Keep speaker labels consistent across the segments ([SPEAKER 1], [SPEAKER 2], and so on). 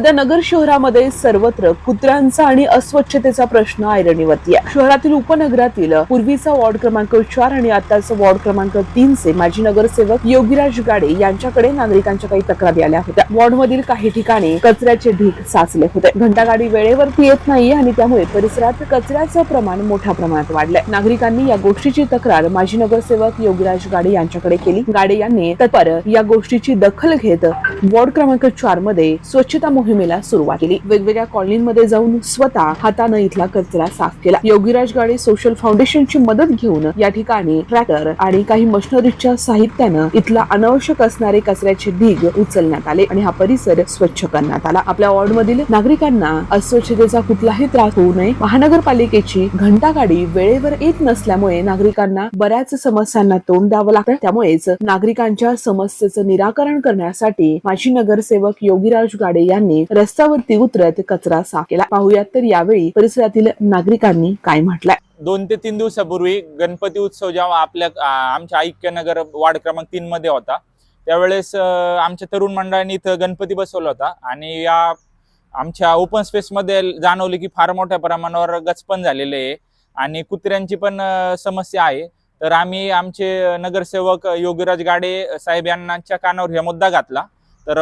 [SPEAKER 1] सध्या नगर शहरामध्ये सर्वत्र कुत्र्यांचा आणि अस्वच्छतेचा प्रश्न ऐरणीवरती आहे. शहरातील उपनगरातील पूर्वीचा वॉर्ड क्रमांक चार आणि आताचा वॉर्ड क्रमांक तीन चे माजी नगरसेवक योगीराज गाडे यांच्याकडे नागरिकांच्या काही तक्रारी आल्या होत्या. वॉर्ड मधील काही ठिकाणी कचऱ्याचे ढीक साचले होते. घंटागाडी वेळेवरती येत नाहीये आणि त्यामुळे परिसरात कचऱ्याचं प्रमाण मोठ्या प्रमाणात वाढलंय. नागरिकांनी या गोष्टीची तक्रार माजी नगरसेवक योगीराज गाडे यांच्याकडे केली. गाडे यांनी तत्पर या गोष्टीची दखल घेत वॉर्ड क्रमांक चारमध्ये स्वच्छता मोहिमेला सुरुवात केली. वेगवेगळ्या कॉलनीमध्ये जाऊन स्वतः हातानं इथला कचरा साफ केला. योगीराज गाडे सोशल फाउंडेशनची मदत घेऊन या ठिकाणी ट्रॅक्टर आणि काही मशिनरीच्या साहित्यानं इथला अनावश्यक असणारे कचऱ्याचे ढीग उचलण्यात आले आणि हा परिसर स्वच्छ करण्यात आला. आपल्या वॉर्ड मधील नागरिकांना अस्वच्छतेचा कुठलाही त्रास होऊ नये. महानगरपालिकेची घंटा गाडी वेळेवर येत नसल्यामुळे नागरिकांना बऱ्याच समस्यांना तोंड द्यावं लागतं. त्यामुळेच नागरिकांच्या समस्येचं निराकरण करण्यासाठी माजी नगरसेवक योगीराज गाडे यांनी रस्त्यावरती उतरत कचरा साफ केला. पाहुयात तर यावेळी परिसरातील नागरिकांनी काय म्हटलंय.
[SPEAKER 2] दोन ते तीन दिवसापूर्वी गणपती उत्सव जेव्हा आपल्या आमच्या ऐक्यनगर वार्ड क्रमांक तीन मध्ये होता त्यावेळेस आमच्या तरुण मंडळाने इथं गणपती बसवला होता आणि या आमच्या ओपन स्पेस मध्ये जाणवले की फार मोठ्या प्रमाणावर गचपण झालेले आहे आणि कुत्र्यांची पण समस्या आहे. तर आम्ही आमचे नगरसेवक योगीराज गाडे साहेब यांच्या कानावर हे मुद्दा घातला तर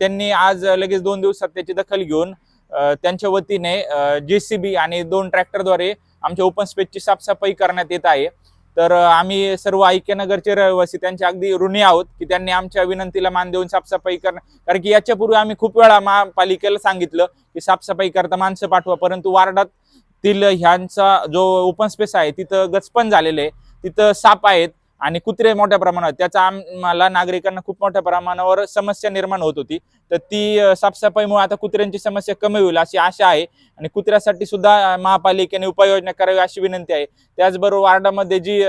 [SPEAKER 2] त्यांनी आज लगेच दोन दिवसात त्याची दखल घेऊन त्यांच्या वतीने जेसीबी आणि दोन ट्रॅक्टरद्वारे आमच्या ओपन स्पेसची साफसफाई करण्यात येत आहे. तर आम्ही सर्व ऐक्यनगरचे रहिवासी त्यांचे अगदी ऋणी आहोत की त्यांनी आमच्या विनंतीला मान देऊन साफसफाई करणं कारण की याच्यापूर्वी आम्ही खूप वेळा महापालिकेला सांगितलं की साफसफाई करता माणसं पाठवा परंतु वार्डातील ह्यांचा जो ओपन स्पेस आहे तिथं गचपण झालेलं आहे. तिथं साप आहेत आणि कुत्रे मोठ्या प्रमाणावर त्याचा आम्हाला नागरिकांना खूप मोठ्या प्रमाणावर समस्या निर्माण होत होती. तर ती साफसफाईमुळे आता कुत्र्यांची समस्या कमी होईल अशी आशा आहे. आणि कुत्र्यासाठी सुद्धा महापालिकेने उपाययोजना करावी अशी विनंती आहे. त्याचबरोबर वार्डामध्ये जी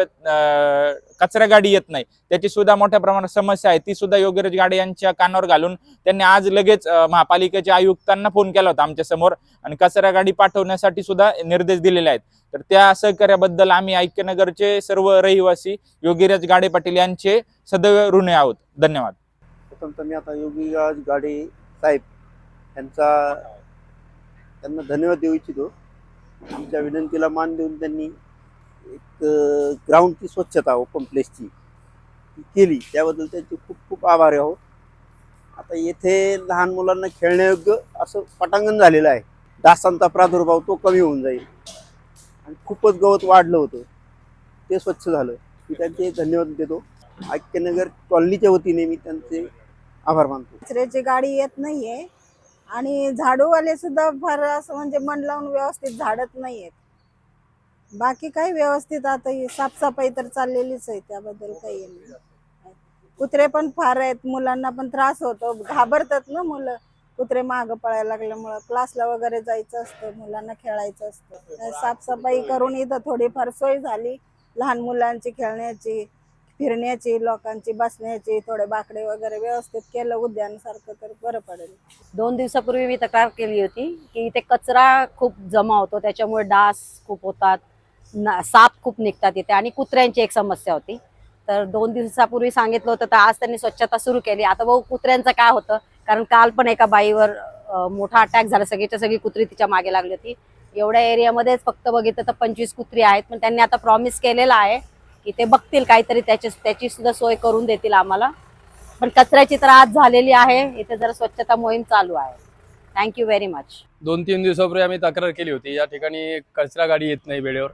[SPEAKER 2] कचरा गाडी येत नाही त्याची सुद्धा मोठ्या प्रमाणात समस्या आहे. ती सुद्धा योगीराज गाडे यांच्या कानावर घालून त्यांनी आज लगेच महापालिकेचे महापालिकेच्या आयुक्तांना फोन केला होता आमच्यासमोर आणि कचरा गाडी पाठवण्यासाठी सुद्धा निर्देश दिलेले आहेत. तर त्या सहकार्याबद्दल आम्ही ऐक्यनगरचे सर्व रहिवासी योगीराज गाडे पाटील यांचे सदैव ऋण आहोत. धन्यवाद.
[SPEAKER 3] प्रथम मी आता योगीराज गाडे साहेब यांचा त्यांना धन्यवाद देऊ इच्छितो. आमच्या विनंतीला मान देऊन त्यांनी एक ग्राउंडची स्वच्छता ओपन प्लेसची ती केली. त्याबद्दल त्यांचे खूप खूप आभारी आहोत. आता येथे लहान मुलांना खेळण्यायोग्य असं पटांगण झालेलं आहे. डासांचा प्रादुर्भाव तो कमी होऊन जाईल. आणि खूपच गवत वाढलं होतं. ते स्वच्छ झालं. मी त्यांचे धन्यवाद देतो. ऐक्यनगर कॉलनीच्या वतीने मी त्यांचे आभार मानतो.
[SPEAKER 4] कचऱ्याची गाडी येत नाहीये. आणि झाडूवाले सुद्धा फार असं म्हणजे मन लावून व्यवस्थित झाडत नाहीयेत. बाकी काही व्यवस्थित आता ही साफसफाई तर चाललेलीच आहे त्याबद्दल काही नाही. कुत्रे पण फार आहेत मुलांना पण त्रास होतो. घाबरतात ना मुलं. कुत्रे मागं पळायला लागल्यामुळं क्लासला वगैरे जायचं असतं मुलांना खेळायचं असतं. साफसफाई करून इथं थोडीफार सोय झाली लहान मुलांची खेळण्याची. फिरण्याची लोकांची बसण्याची थोडे बाकडे वगैरे व्यवस्थित केलं उद्यानासारखं तर बरं पडेल.
[SPEAKER 5] दोन दिवसापूर्वी मी तक्रार केली होती की इथे कचरा खूप जमा होतो त्याच्यामुळे डास खूप होतात ना- साप खूप निघतात इथे आणि कुत्र्यांची एक समस्या होती. तर दोन दिवसापूर्वी सांगितलं होतं तर आज त्यांनी स्वच्छता सुरू केली. आता भाऊ कुत्र्यांचं काय होतं कारण काल पण एका बाईवर मोठा अटॅक झाला. सगळीच्या सगळी कुत्री तिच्यामागे लागली होती. एवढ्या एरियामध्येच फक्त बघितलं तर पंचवीस कुत्री आहेत पण त्यांनी आता प्रॉमिस केलेला आहे की ते बघतील काहीतरी त्याची त्याची सुद्धा सोय करून देतील आम्हाला. पण कचऱ्याची तर आज झालेली आहे. इथे जरा स्वच्छता मोहीम चालू आहे. थँक्यू व्हेरी मच
[SPEAKER 6] दोन तीन दिवसापूर्वी आम्ही तक्रार केली होती. या ठिकाणी कचरा गाडी येत नाही वेळेवर.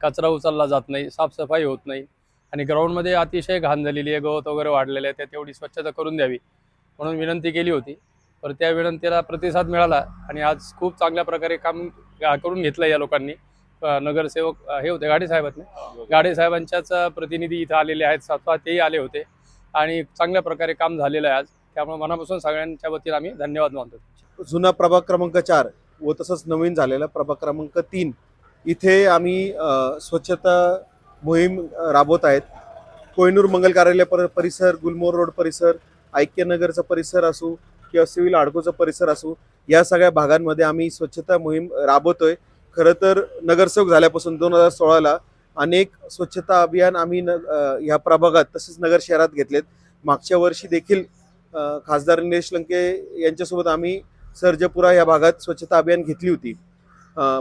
[SPEAKER 6] कचरा उचलला जात नाही. साफसफाई होत नाही. आणि ग्राउंडमध्ये अतिशय घाण झालेली आहे. गवत वगैरे वाढलेलं आहे. त्या तेवढी स्वच्छता करून द्यावी म्हणून विनंती केली होती. तर त्या विनंतीला प्रतिसाद मिळाला आणि आज खूप चांगल्या प्रकारे काम करून घेतलं या लोकांनी. नगरसेवक हे होते गाडे साहेबात नाही गाडे साहेबांच्याच प्रतिनिधी इथं आलेले आहेत सातवा तेही आले होते. आणि चांगल्या प्रकारे काम झालेलं आहे आज. त्यामुळे मनापासून सगळ्यांच्या वतीने आम्ही धन्यवाद मानतो
[SPEAKER 7] जुना प्रभाग क्रमांक चार व तसंच नवीन झालेला प्रभाग क्रमांक तीन. इथे आम्ही स्वच्छता मोहीम राबवत आहेत. कोयनूर मंगल कार्यालय पर परिसर गुलमोर रोड परिसर ऐक्यनगरचा परिसर असू किंवा सिव्हिल हाडकोचा परिसर असू या सगळ्या भागांमध्ये आम्ही स्वच्छता मोहीम राबवतोय. खरं तर नगरसेवक झाल्यापासून दोन हजार सोळाला अनेक स्वच्छता अभियान आम्ही न ह्या प्रभागात तसेच नगर शहरात घेतलेत. मागच्या वर्षी देखील खासदार निलेश लंके यांच्यासोबत आम्ही सर्जपुरा या भागात स्वच्छता अभियान घेतली होती.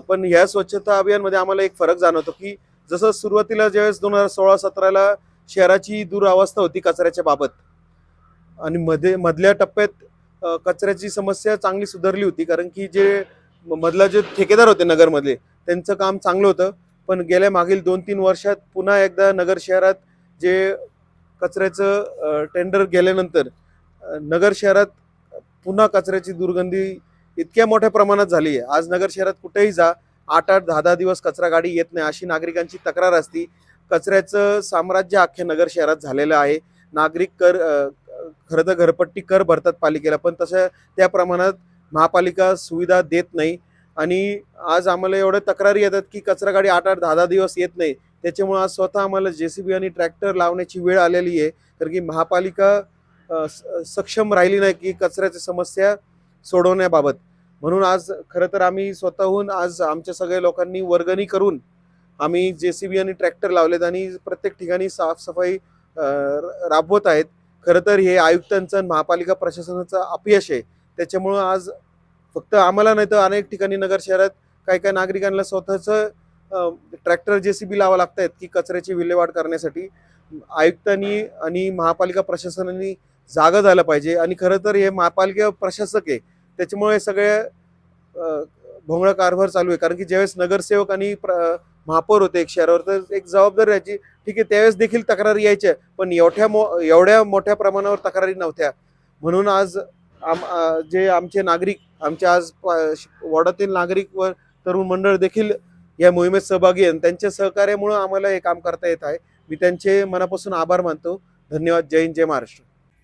[SPEAKER 7] पण ह्या स्वच्छता अभियानमध्ये आम्हाला एक फरक जाणवतो की जसं सुरुवातीला ज्यावेळेस दोन हजार सोळा सतराला शहराची दुरावस्था होती कचऱ्याच्या बाबत आणि मध्ये मधल्या टप्प्यात कचऱ्याची समस्या चांगली सुधारली होती. कारण की जे मधला जे ठेकेदार होते नगरमधले त्यांचं काम चांगलं होतं. पण गेल्या मागील दोन तीन वर्षात पुन्हा एकदा नगर शहरात जे कचऱ्याचं टेंडर गेल्यानंतर नगर शहरात पुन्हा कचऱ्याची दुर्गंधी इतक्या मोठ्या प्रमाणात झाली आहे. आज नगर शहरात कुठेही जा आठ आठ दहा दहा दिवस कचरा गाडी येत नाही. अशी नागरिकांची तक्रार असती. कचऱ्याचं साम्राज्य अख्ख्या नगर शहरात झालेलं आहे. नागरिक कर खरं तर घरपट्टी कर भरतात पालिकेला पण तसं त्या प्रमाणात महापालिका सुविधा देत नाही. आणि आज आम्हाला एवढ्या तक्रारी येतात की कचरा गाडी आठ आठ दहा दहा दिवस येत नाही. त्याच्यामुळे आज स्वतः आम्हाला जे सी बी आणि ट्रॅक्टर लावण्याची वेळ आलेली आहे. कारण की महापालिका स- सक्षम राहिली नाही की कचऱ्याची समस्या सोडवण्याबाबत. म्हणून आज खरं तर आम्ही स्वतःहून आज आमच्या सगळ्या लोकांनी वर्गणी करून आम्ही जे सी बी आणि ट्रॅक्टर लावलेत आणि प्रत्येक ठिकाणी साफसफाई राबवत आहेत. खरं तर हे आयुक्तांचं महापालिका प्रशासनाचं अपयश आहे. त्याच्यामुळं आज फक्त आम्हाला नाही तर अनेक ठिकाणी नगर शहरात काही काही नागरिकांना स्वतःचं ट्रॅक्टर जे सी बी लावा लागत आहेत की कचऱ्याची विल्हेवाट करण्यासाठी. आयुक्तांनी आणि महापालिका प्रशासनाने जागा झालं पाहिजे आणि खरं तर हे महापालिका प्रशासक आहे. त्याच्यामुळे सगळे भोंगळा कारभार चालू आहे. कारण की ज्यावेळेस नगरसेवक आणि प्र- महापौर होते एक शहरावर तर एक जबाबदारी याची ठीक आहे त्यावेळेस देखील तक्रारी यायच्या पण एवढ्या मो एवढ्या मोठ्या प्रमाणावर तक्रारी नव्हत्या. म्हणून आज आम जे आमचे नागरिक आमच्या आज वॉर्डातील नागरिक व तरुण मंडळ देखील या मोहिमेत सहभागी आहे. आणि त्यांच्या सहकार्यामुळं आम्हाला हे काम करता येत आहे. मी त्यांचे मनापासून आभार मानतो. धन्यवाद. जय हिंद जय महाराष्ट्र.